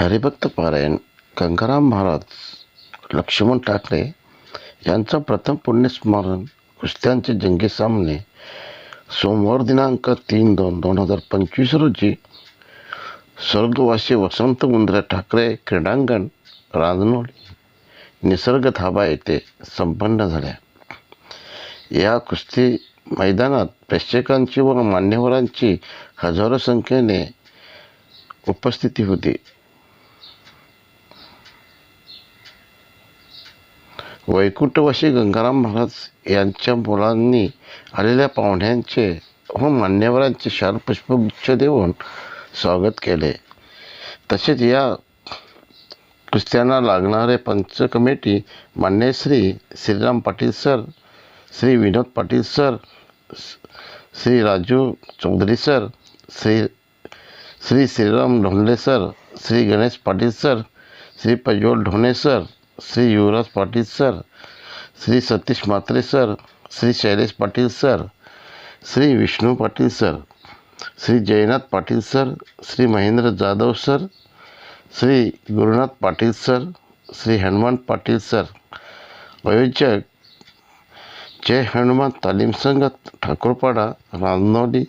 हरिभक्त पारायण गंगाराम महाराज लक्ष्मण ठाकरे यांचं प्रथम पुण्यस्मरण कुस्त्यांचे जंगी सामने सोमवार दिनांक तीन दोन दोन हजार पंचवीस रोजी स्वर्गवासी वसंत मुंद्रा ठाकरे क्रीडांगण रांजणोली निसर्ग धाबा येथे संपन्न झाल्या. या कुस्ती मैदानात प्रेक्षकांची व मान्यवरांची हजारो संख्येने उपस्थिती होती. वैकुंठवासी गंगाराम महाराज यांच्या मुलांनी आलेल्या पाहुण्यांचे व मान्यवरांचे शाल पुष्पगुच्छ देऊन स्वागत केले. तसेच या कुस्त्यांना लागणारे पंच कमिटी मान्य Shri Shriram Patil sir Shri Vinod Patil sir Shri Raju Chaudhari sir Shri Shri Shriram Dhongle sir Shri Ganesh Patil sir Shri Prajwal Dhone sir Shri Yuvraj Patil sir Shri Satish Mhatre sir Shri Shailesh Patil sir Shri Vishnu Patil sir Shri Jaynath Patil sir Shri Mahendra Jadhav sir Shri Gurunath Patil sir Shri Hanuman Patil sir आयोजक जय हनुमान तालीम संघ ठाकूरपाडा रांजनोली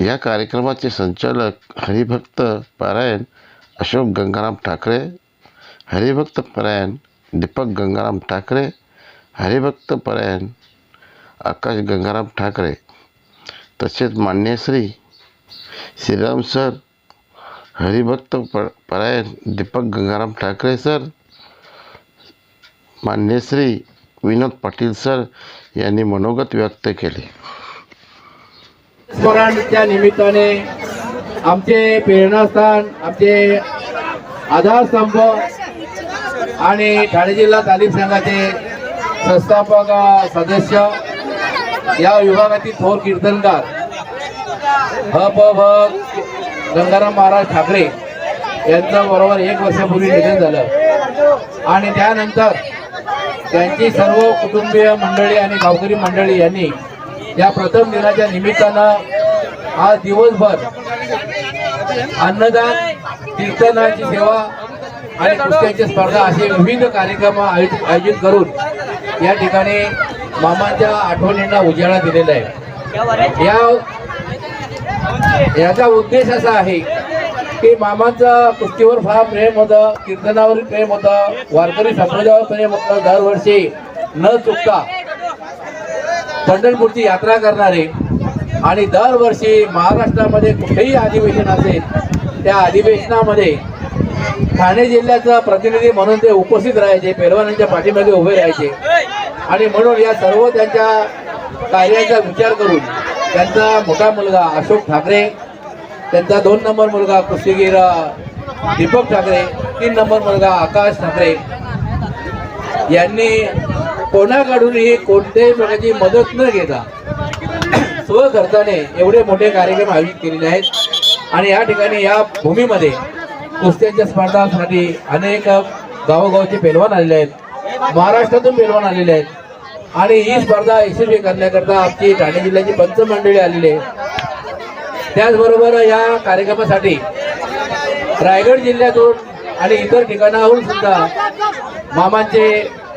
या कार्यक्रमाचे संचालक हरिभक्त पारायण अशोक गंगाराम ठाकरे हरिभक्त परायण दीपक गंगाराम ठाकरे हरिभक्त परायण आकाश गंगाराम ठाकरे. तसेच मान्यश्री श्रीराम सर हरिभक्त प परायण दीपक गंगाराम ठाकरे सर मान्यश्री विनोद पाटील सर यांनी मनोगत व्यक्त केले. स्मरणच्या निमित्ताने आमचे प्रेरणास्थान आमचे आधारस्तंभ आणि ठाणे जिल्हा तालीम संघाचे संस्थापक सदस्य या विभागातील थोर कीर्तनकार ह प भ गंगाराम महाराज ठाकरे यांचं बरोबर एक वर्षापूर्वी निधन झालं. आणि त्यानंतर त्यांची सर्व कुटुंबीय मंडळी आणि गावकरी मंडळी यांनी या प्रथम दिनाच्या निमित्तानं आज दिवसभर अन्नदान कीर्तनाची सेवा आणि कुस्त्यांची स्पर्धा असे विविध कार्यक्रम आयोजित आयोजित करून या ठिकाणी मामांच्या आठवणींना उजाळा दिलेला आहे. या याचा उद्देश असा आहे की मामांचं कुस्तीवर फार प्रेम होतं कीर्तनावर प्रेम होतं वारकरी संप्रदायावर प्रेम होतं. दरवर्षी न चुकता पंढरपूरची यात्रा करणारे आणि दरवर्षी महाराष्ट्रामध्ये कुठेही अधिवेशन असेल त्या अधिवेशनामध्ये ठाणे जिल्ह्याचा प्रतिनिधी म्हणून ते उपस्थित राहायचे पेलवानांच्या पाठीमागे उभे राहायचे. आणि म्हणून या सर्व त्यांच्या कार्याचा विचार करून त्यांचा मोठा मुलगा अशोक ठाकरे त्यांचा दोन नंबर मुलगा कुस्तीगीर दीपक ठाकरे तीन नंबर मुलगा आकाश ठाकरे. यांनी कोणाकडूनही कोणत्याही प्रकारची मदत न घेता स्वखर्चाने एवढे मोठे कार्यक्रम आयोजित केलेले आहेत. आणि या ठिकाणी या भूमीमध्ये कुस्त्यांच्या स्पर्धांसाठी अनेक गावोगावचे पेलवान आलेले आहेत. महाराष्ट्रातून पेलवान आलेले आहेत. आणि ही स्पर्धा यशस्वी करण्याकरता आमची ठाणे जिल्ह्याची पंचमंडळी आलेली आहे. त्याचबरोबर या कार्यक्रमासाठी रायगड जिल्ह्यातून आणि इतर ठिकाणाहून सुद्धा मामांचे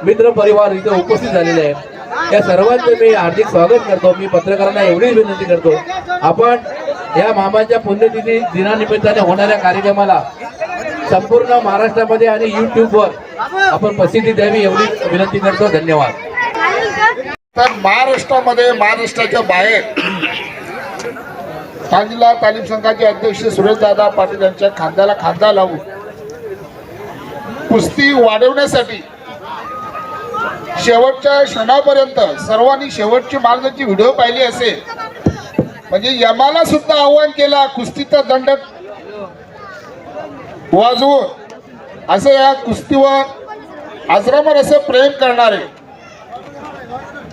मित्र परिवार इथे उपस्थित झालेले आहेत. या सर्वांचे मी हार्दिक स्वागत करतो. मी पत्रकारांना एवढीच विनंती करतो. आपण या मामाच्या पुण्यतिथी दिनानिमित्ताने होणाऱ्या कार्यक्रमाला संपूर्ण महाराष्ट्रामध्ये आणि युट्यूबवर आपण प्रसिद्धी द्यावी एवढी विनंती करतो. धन्यवाद. तर महाराष्ट्रामध्ये महाराष्ट्राच्या बाहेर ठाणे जिल्हा तालीम संघाचे अध्यक्ष सुरेशदादा पाटील यांच्या खांद्याला खांदा लावून कुस्ती वाढवण्यासाठी शेवटच्या क्षणापर्यंत सर्वांनी शेवटची मार्गाची व्हिडिओ पाहिली असेल. म्हणजे यमाला सुद्धा आव्हान केला कुस्तीचा दंड वाजवून असं या कुस्तीवर आजरामर असं प्रेम करणारे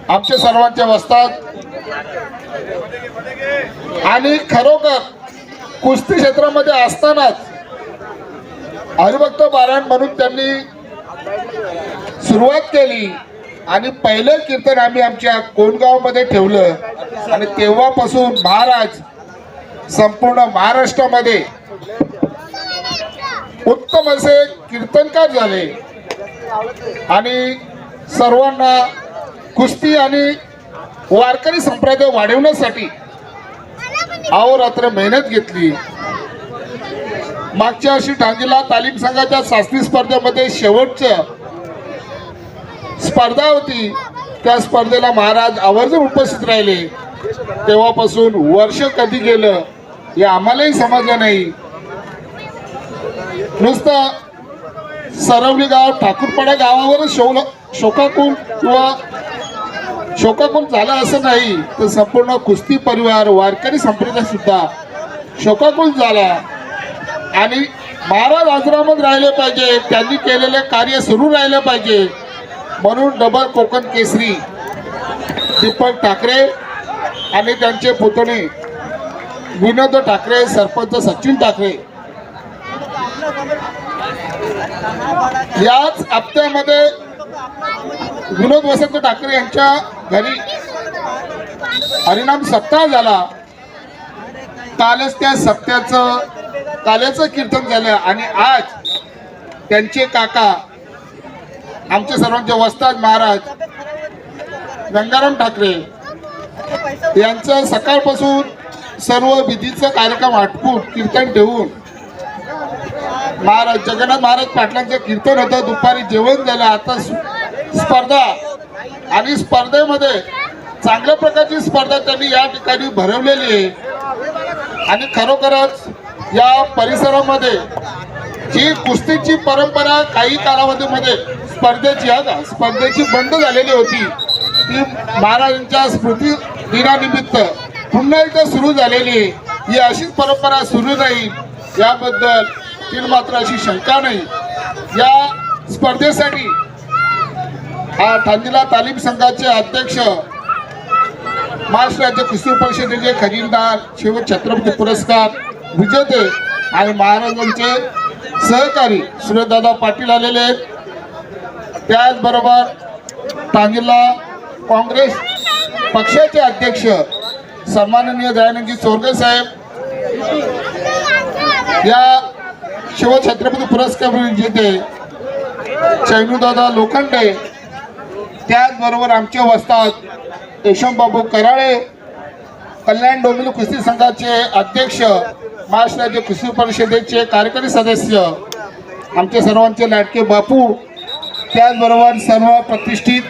आमच्या सर्वांच्या वस्तात आणि खरोखर कुस्ती क्षेत्रामध्ये असतानाच हरिभक्त पारायण म्हणून त्यांनी सुरुवात केली. आणि पहिलं कीर्तन आम्ही आमच्या कोणगावमध्ये ठेवलं. आणि तेव्हापासून महाराज संपूर्ण महाराष्ट्रामध्ये उत्तम असे कीर्तनकार झाले. आणि सर्वांना कुस्ती आणि वारकरी संप्रदाय वाढवण्यासाठी अहोरात्र मेहनत घेतली. मागच्या वर्षी ठांजीला तालीम संघाच्या शास्त्री स्पर्धेमध्ये शेवटचं स्पर्धा होती. त्या स्पर्धेला महाराज आवर्जून उपस्थित राहिले. तेव्हापासून वर्ष कधी गेलं हे आम्हालाही समजलं नाही. नुसतं सरवली गाव ठाकूरपाडा गावावरच शोल शोकाकुल किंवा शोकाकुल झाला असं नाही तर संपूर्ण कुस्ती परिवार वारकरी संप्रदाय सुद्धा शोकाकुल झाला. आणि महाराज आजरामत राहिले पाहिजे त्यांनी केलेले कार्य सुरू राहिले पाहिजे. म्हणून डबल कोकण केसरी दीपक ठाकरे आणि त्यांचे पुतणे विनोद ठाकरे सरपंच सचिन ठाकरे. याच हप्त्यामध्ये विनोद वसंत ठाकरे यांच्या घरी हरिनाम सप्ताह झाला. कालच त्या सप्त्याचं काल्याचं कीर्तन झालं आणि आज त्यांचे काका आमचे सर्वांचे वस्ताद महाराज गंगाराम ठाकरे यांचं सकाळपासून सर्व विधीचं कार्यक्रम आटपून कीर्तन ठेवून महाराज जगन्नाथ महाराज पाटलांचं कीर्तन होतं. दुपारी जेवण झालं. आता स्पर्धा आणि स्पर्धेमध्ये चांगल्या प्रकारची स्पर्धा त्यांनी या ठिकाणी भरवलेली आहे. आणि खरोखरच या परिसरामध्ये जी कुस्तीची परंपरा काही कालावधीमध्ये स्पर्धेची हा स्पर्धेची बंद झालेली होती. ती महाराजांच्या स्मृती दिनानिमित्त पुन्हा एकदा सुरू झालेली आहे. ही अशीच परंपरा सुरू राहील याबद्दल तीन मात्र अशी शंका नाही. या स्पर्धेसाठी हा ठांजिला तालीम संघाचे अध्यक्ष महाराष्ट्र राज्य कुस्ती परिषदेचे खजिनदार शिव छत्रपती पुरस्कार विजेते आणि महाराजांचे सहकारी सुरेशदादा पाटील आलेले आहेत. त्याचबरोबर टांगीला काँग्रेस पक्षाचे अध्यक्ष सन्माननीय दयानंदजी चोरगे साहेब या शिवछत्रपती पुरस्कार विजेते चैनूदादा लोखंडे त्याचबरोबर आमचे वस्तात यशवंतबाबू कराळे कल्याण डोंबिवली कुस्ती संघाचे अध्यक्ष महाराष्ट्राचे कुस्ती परिषदेचे कार्यकारी सदस्य आमचे सर्वांचे लाडके बापू त्याचबरोबर सर्व प्रतिष्ठित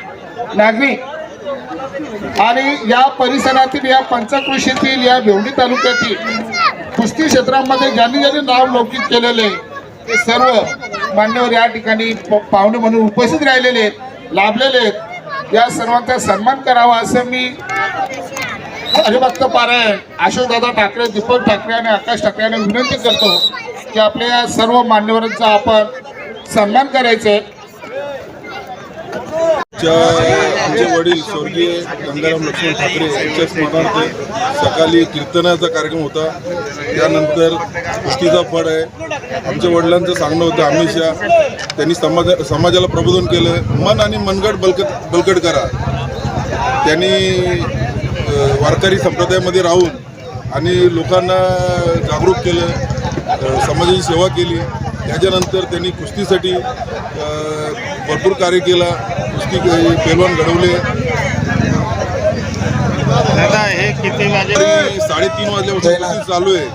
नागरिक आणि या परिसरातील या पंचकृषीतील या भेवडी तालुक्यातील कुस्ती क्षेत्रामध्ये ज्यांनी ज्यांनी नाव लौकिक केलेले ते सर्व मान्यवर या ठिकाणी प- पाहुणे म्हणून उपस्थित राहिलेले आहेत लाभलेले आहेत. या सर्वांचा सन्मान करावा असं मी हरिभक्त पारायण अशोकदादा ठाकरे दीपक ठाकरे आणि आकाश ठाकरे यांना विनंती करतो की आपल्या या सर्व मान्यवरांचा आपण सन्मान करायचा. आहे आमचे वडील स्वर्गीय गंगाराम लक्ष्मण ठाकरे यांच्या स्मरणार्थ सकाळी कीर्तनाचा कार्यक्रम होता. त्यानंतर कुस्तीचा फळ आहे. आमच्या वडिलांचं सांगणं होतं हमेशा त्यांनी समाजा समाजाला प्रबोधन केलं. मन आणि मनगट बलकट बलकट करा. त्यांनी वारकरी संप्रदायामध्ये राहून आणि लोकांना जागरूक केलं समाजाची सेवा केली. त्याच्यानंतर त्यांनी कुस्तीसाठी भरपूर कार्य केला. कुस्ती पेलवान घडवले. दादा हे किती वाजे? साडेतीन वाजल्यापासून कुस्ती चालू आहे.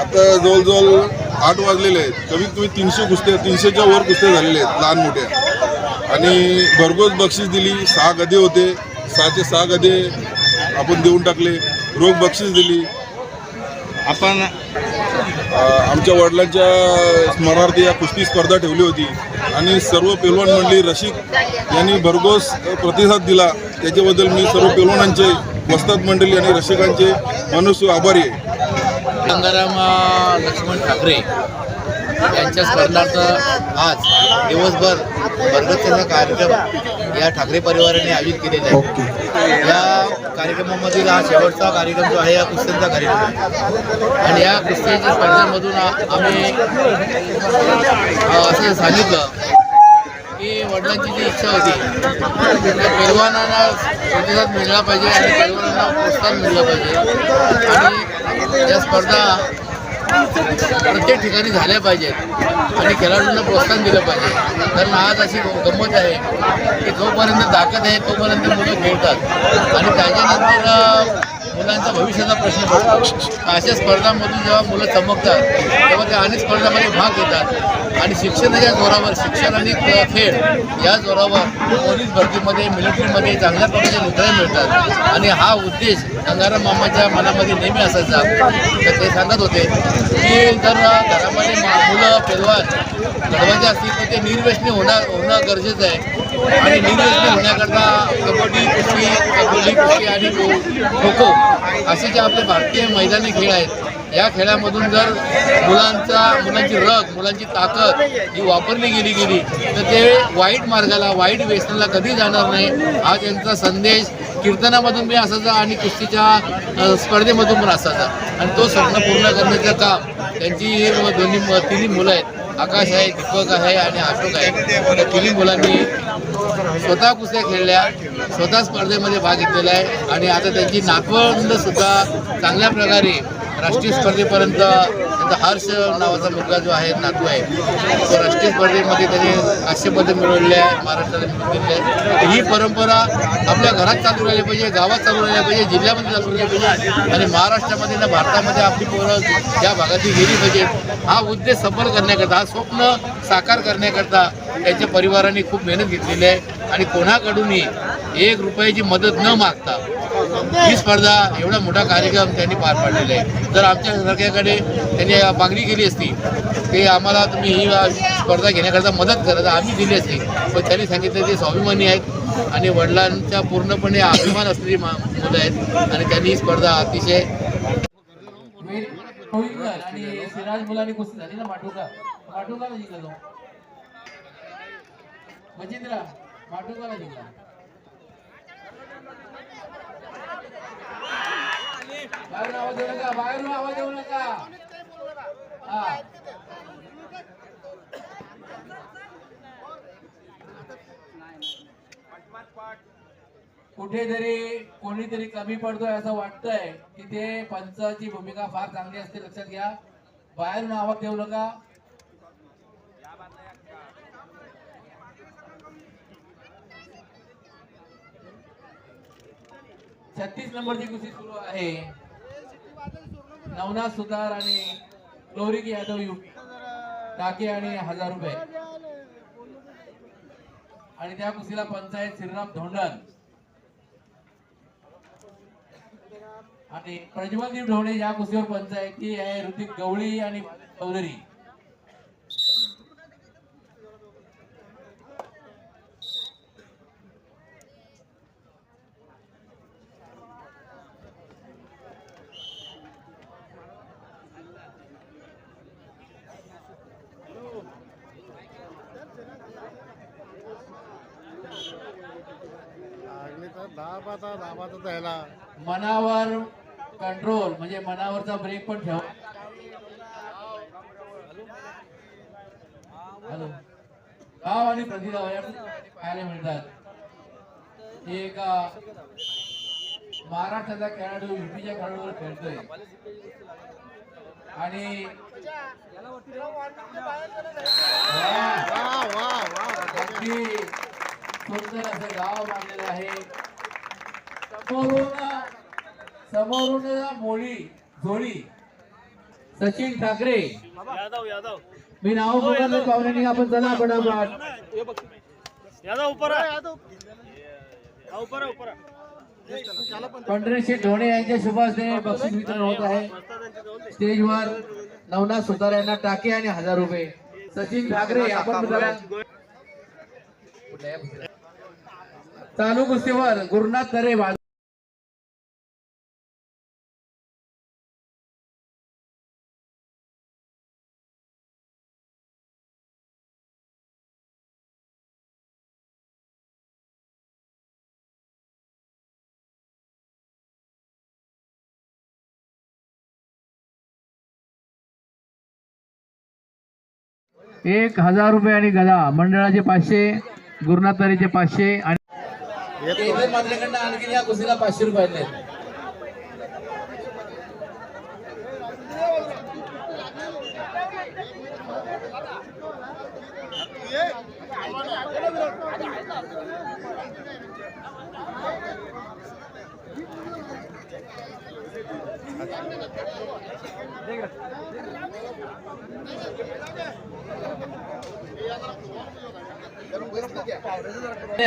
आता जवळजवळ आठ वाजलेले आहेत. कमीत कमी तीनशे कुस्त्या तीनशेच्या वर कुस्त्या झालेल्या आहेत लहान मोठ्या. आणि भरघोस बक्षीस दिली. सहा गदे होते. सहाचे सहा गदे आपण देऊन टाकले. रोख बक्षीस दिली. आपण आमच्या वडिलांच्या स्मरणार्थ या कुस्ती स्पर्धा ठेवली होती. आणि सर्व पेलवान मंडळी रसिक यांनी भरघोस प्रतिसाद दिला. त्याच्याबद्दल मी सर्व पेलवानांचे वस्ताद मंडळी आणि रसिकांचे मनुष्य आभारी आहे. गंगाराम लक्ष्मण ठाकरे यांच्या स्मरणार्थ आज दिवसभर भरगतचा कार्यक्रम या ठाकरे परिवाराने आयोजित केलेला आहे या कार्यक्रमामधील हा शेवटचा कार्यक्रम जो आहे हा कुस्त्यांचा कार्यक्रम आहे. आणि या कुस्तीच्या स्पर्धेमधून आम्ही असं सांगितलं की वडिलांची जी इच्छा होती त्या पैलवानांना प्रतिसाद मिळला पाहिजे आणि पैलवानांना प्रोत्साहन मिळलं पाहिजे. आणि या स्पर्धा प्रत्येक ठिकाणी झाल्या पाहिजेत. आणि खेळाडूंना प्रोत्साहन दिलं पाहिजे. कारण आज अशी गंमत आहे की जोपर्यंत ताकद आहे तोपर्यंत मुलं खेळतात. आणि त्याच्यानंतर मुलांचा भविष्याचा प्रश्न पडतो. अशा स्पर्धांमधून जेव्हा मुलं चमकतात तेव्हा ते अनेक स्पर्धांमध्ये भाग घेतात. आणि शिक्षणाच्या जोरावर शिक्षण आणि खेळ या जोरावर पोलीस भरतीमध्ये मिलिटरीमध्ये चांगल्या प्रकारचे नोकऱ्या मिळतात. आणि हा उद्देश गंगाराम मामाच्या मनामध्ये नेहमी असायचा. तर ते सांगत होते की जर घरामध्ये मुलं पेलवान घडवायचे असतील तर ते निर्व्यसनी होणं होणं गरजेचं आहे. आणि निर्व्यसनी होण्याकरता कबड्डी कुस्ती कबड्डी कुस्ती आणि खो खो असे जे आपले भारतीय मैदानी खेळ आहेत या खेळामधून जर मुलांचा मुलांची रग मुलांची ताकद ही वापरली गेली गेली तर ते वाईट मार्गाला वाईट व्यसनाला कधी जाणार नाही. हा त्यांचा संदेश कीर्तनामधून बी असायचा आणि कुस्तीच्या स्पर्धेमधून पण असायचा. आणि तो स्वप्न पूर्ण करण्याचं काम त्यांची दोन्ही तिन्ही मुलं आहेत. आकाश आहे दीपक आहे आणि अशोक आहे. त्या तिन्ही मुलांनी स्वतः कुस्त्या खेळल्या स्वतः स्पर्धेमध्ये भाग घेतलेला आहे. आणि आता त्यांची नातवंड सुद्धा चांगल्या प्रकारे राष्ट्रीय स्पर्धेपर्यंत त्यांचा हर्ष नावाचा मुलगा जो आहे नातू आहे तो राष्ट्रीय स्पर्धेमध्ये त्यांनी असे मिळवले आहे महाराष्ट्राला मिळवून दिले आहे. ही परंपरा आपल्या घरात चालू राहिली पाहिजे गावात चालू राहिली पाहिजे जिल्ह्यामध्ये चालू राहिली पाहिजे आणि महाराष्ट्रामध्ये ना भारतामध्ये आपली पोरं या भागातली गेली पाहिजे. हा उद्देश सफल करण्याकरता हा स्वप्न साकार करण्याकरता त्यांच्या परिवाराने खूप मेहनत घेतलेली आहे. आणि कोणाकडूनही एक रुपयाची मदत न मागता ही स्पर्धा एवढा मोठा कार्यक्रम त्यांनी पार पाडलेला आहे. जर आमच्या सरकारकडे त्यांनी मागणी केली असती की आम्हाला तुम्ही ही स्पर्धा घेण्याकरता मदत करत आम्ही दिली असती. पण त्यांनी सांगितलं ते स्वाभिमानी आहेत आणि वडिलांच्या पूर्णपणे अभिमान असलेली मा- मुलं आहेत आणि त्यांनी ही स्पर्धा अतिशय आणि सिराज मुलांनी कुस्ती झाली ना माटुका? माटुकाला माटुकाला जिंकला. बाहेरून आवाज देऊ नका बाहेरून आवाज देऊ नका. हा. कुठेतरी कोणीतरी कमी पडतोय असं वाटतंय की ते पंचाची भूमिका फार चांगली असते लक्षात घ्या. बाहेरून आवाज देऊ नका. छत्तीस नंबरची कुस्ती सुरू आहे. नवनाथ सुतार आणि लोरिक यादव युपी टाके आणि हजार रुपये. आणि त्या कुस्तीला पंचायत श्रीराम धोंडन आणि प्रज्वलदीप ढोणे या कुस्तीवर पंचायती आहे ऋतिक गवळी आणि चौधरी. ब्रेक पण ठेवा. हॅलो. गाव आणि प्रतिभाव या पाहायला मिळतात. एक महाराष्ट्राचा खेळाडू युपीच्या खेळाडूवर खेळतोय. आणि अगदी सुंदर असं गाव बांधलेलं आहे. समोरून समोरून मोळी. झोळी सचिन ठाकरे. मी नाव पुकारले पाहुण्यांनी आपण चला पटापट पंढरीशी ढोणे यांच्या शुभ हस्ते बक्षीस वितरण होत आहे. स्टेजवर नवनाथ सुतार यांना टाके आणि हजार रुपये. सचिन ठाकरे आपण चालू कुस्तीवर गुरुनाथ तरे एक हजार रुपये आणि गदा मंडळाचे पाचशे गुरुनाथारीचे पाचशे आणि आणखी या कुशीला पाचशे रुपये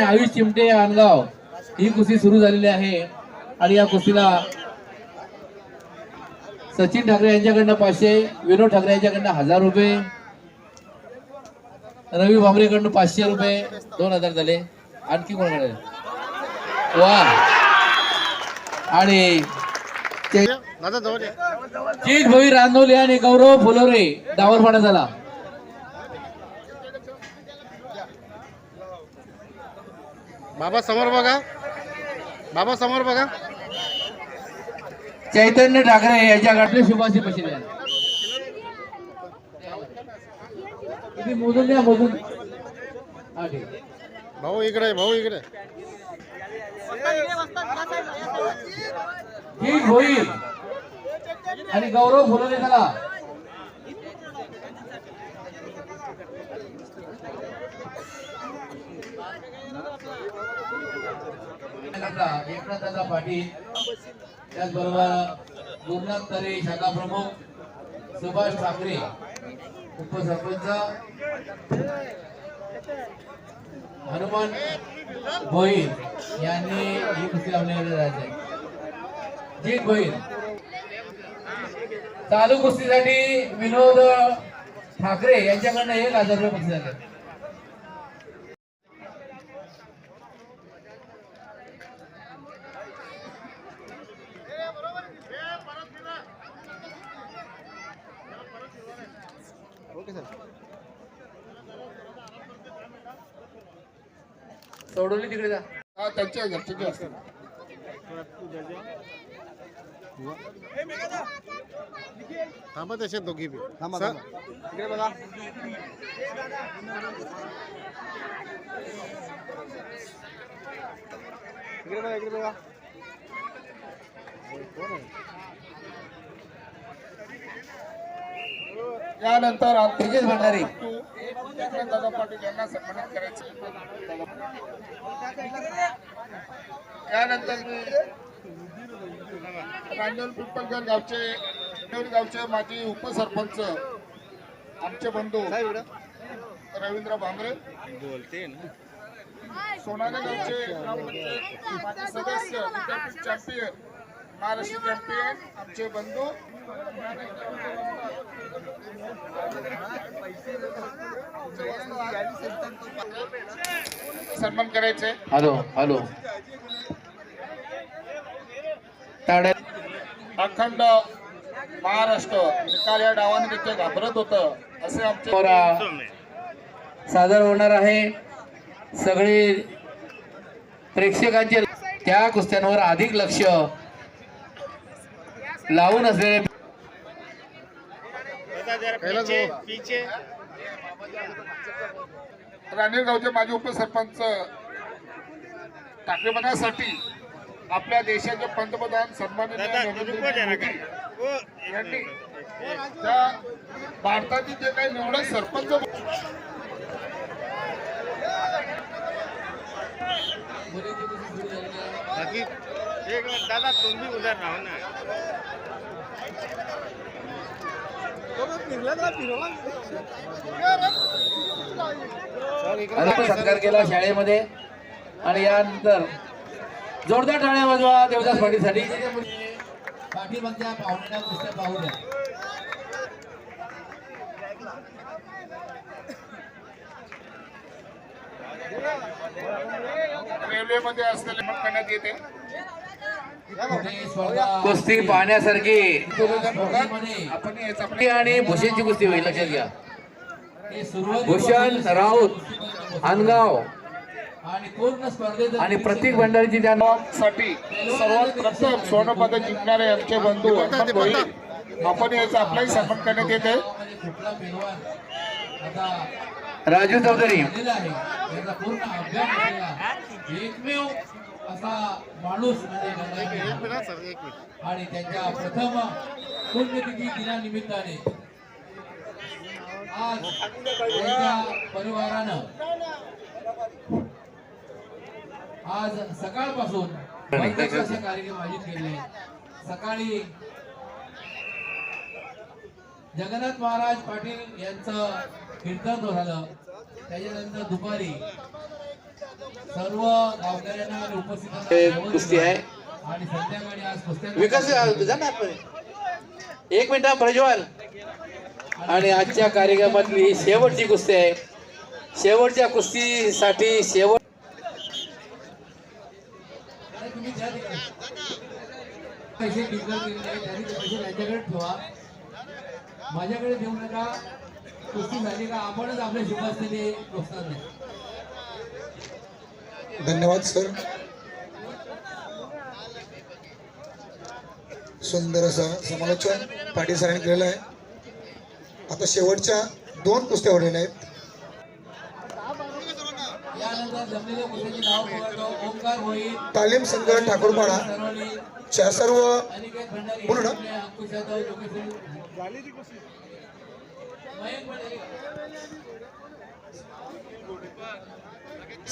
आयुष चिमटे आणगाव ही कुस्ती सुरू झालेली आहे. आणि या कुस्तीला सचिन ठाकरे यांच्याकडनं पाचशे विनोद ठाकरे यांच्याकडनं हजार रुपये रवी भांबरेकडनं पाचशे रुपये दोन हजार झाले. आणखी कोणाकडे वा. आणि चीज भोई रांदोले आणि गौरव फुलोरे डावर पाडा झाला. बाबा समोर बघा. बाबा समोर बघा. चैतन्य ठाकरे यांच्या गाठले शुभाशी बसले तुम्ही मोजून द्या मोजून. हा. भाऊ इकडे भाऊ इकडे. ठीक होईल आणि गौरव फुलवले त्याला एकनाथ दादा पाटील त्याचबरोबर गुरुनाथ तरे शाखा प्रमुख सुभाष ठाकरे उपसरपंच हनुमान भोईर यांनी ही कुस्ती लावण्याकडे राहते जीत होईल चालू कुस्तीसाठी विनोद ठाकरे यांच्याकडनं एक हजार रुपये बक्षीस झाले. सोडवली तिकडे जा. हा त्यांच्या घरचे असतात. थांबा तसे दोघी बी. इकडे बघा. इकडे बघा इकडे बघा. यानंतर आपण तेजस भंडारी. दादा पाटील यांना सन्मानित करायचं यानंतर मी रांजण पिंपळकर गावचे नेर गावचे माजी उपसरपंच आमचे बंधू रवींद्र भांगरे. बोलते ना. सोनाले गावचे माजी सदस्य विद्यापीठ चॅम्पियन महाराष्ट्र चॅम्पियन आमचे बंधू. सन्मान करायचे. Hello hello. ताड्या अखंड महाराष्ट्र निकाल या डावाने घाबरत होत असे आमचे पोरा. सादर होणार आहे. सगळे प्रेक्षकांचे त्या कुस्त्यांवर अधिक लक्ष लावून असलेले पीछे राणेर गावचे माजी उपसरपंच बनासाठी आपल्या देशाचे पंतप्रधान सन्माननीय नरेंद्र मोदी यांनी त्या भारतातील जे काही निवडक सरपंच बाकी एक मिनिट दादा तुम्ही राहो ना. सत्कार केला शाळेमध्ये. आणि यानंतर जोरदार टाळ्या वाजवा देवदास पाटीलसाठी. पाठीमागच्या पाहुण्यांना पाहू द्या. रेल्वेमध्ये असलेले मत करण्यात येते. कुस्ती पाहण्यासारखी. आणि भूषणची कुस्ती होईल लक्षात घ्या. भूषण राऊत अनगाव आणि पूर्ण स्पर्धेत आणि प्रत्येक भंडारीची त्यांना साठी सर्वात प्रथम स्वर्ण पदक जिंकणारे आमचे बंधू हनुमान भोईर आपण याचा आपलाही सन्मान करण्यात येते आता राजू चौधरी. आहे. याचा पूर्ण अभ्यास केलेला एकमेव असा माणूस म्हणजे गंगाधर सर एक मिनिट. आणि त्यांच्या प्रथम पुण्यतिथी दिनानिमित्ताने आज त्यांच्या परिवारानं आज सकाळपासून असे कार्यक्रम आयोजित केले सकाळी जगन्नाथ महाराज पाटील यांचं कीर्तन झालं. त्याच्यानंतर दुपारी सर्व गावकऱ्यांना उपस्थित कुस्ती आहे. आणि संध्याकाळी आज विकास. एक मिनिट प्रज्वल. आणि आजच्या कार्यक्रमातली शेवटची कुस्ती आहे. शेवटच्या कुस्तीसाठी शेवट नाही, तुम्ही द्या तिकडे. पैसे डिक्लेअर केलेले आहेत त्यांनी ते पैसे त्यांच्याकडे ठेवा. माझ्याकडे देऊ नका. कुस्ती झाली का आपणच आपल्या शुभासने प्रोत्साहन नाही. धन्यवाद सर. सुंदर असं समालोचन पाटील सरांनी केलेलं आहे. आता शेवटच्या दोन कुस्त्या उडलेल्या आहेत यानंतर जमलेल्या कुस्त्याची नाव बोलतो ओंकार होईल तालीम संघ ठाकूरपाडा च्या सर्व अनिकेत बोलू ना.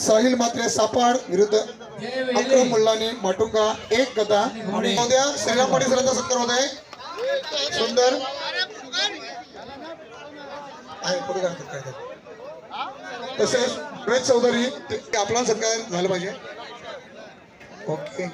साहिल मात्रे सापाड विरुद्ध अक्रम वेले मुल्लानी माटुंगा एक गदा. आणि उद्या श्रीराम पाटील सरांचा सत्कार होत आहे. सुंदर. आहे पुढे काय तसेच सुरेश चौधरी ते आपला सत्कार झाला पाहिजे. ओके.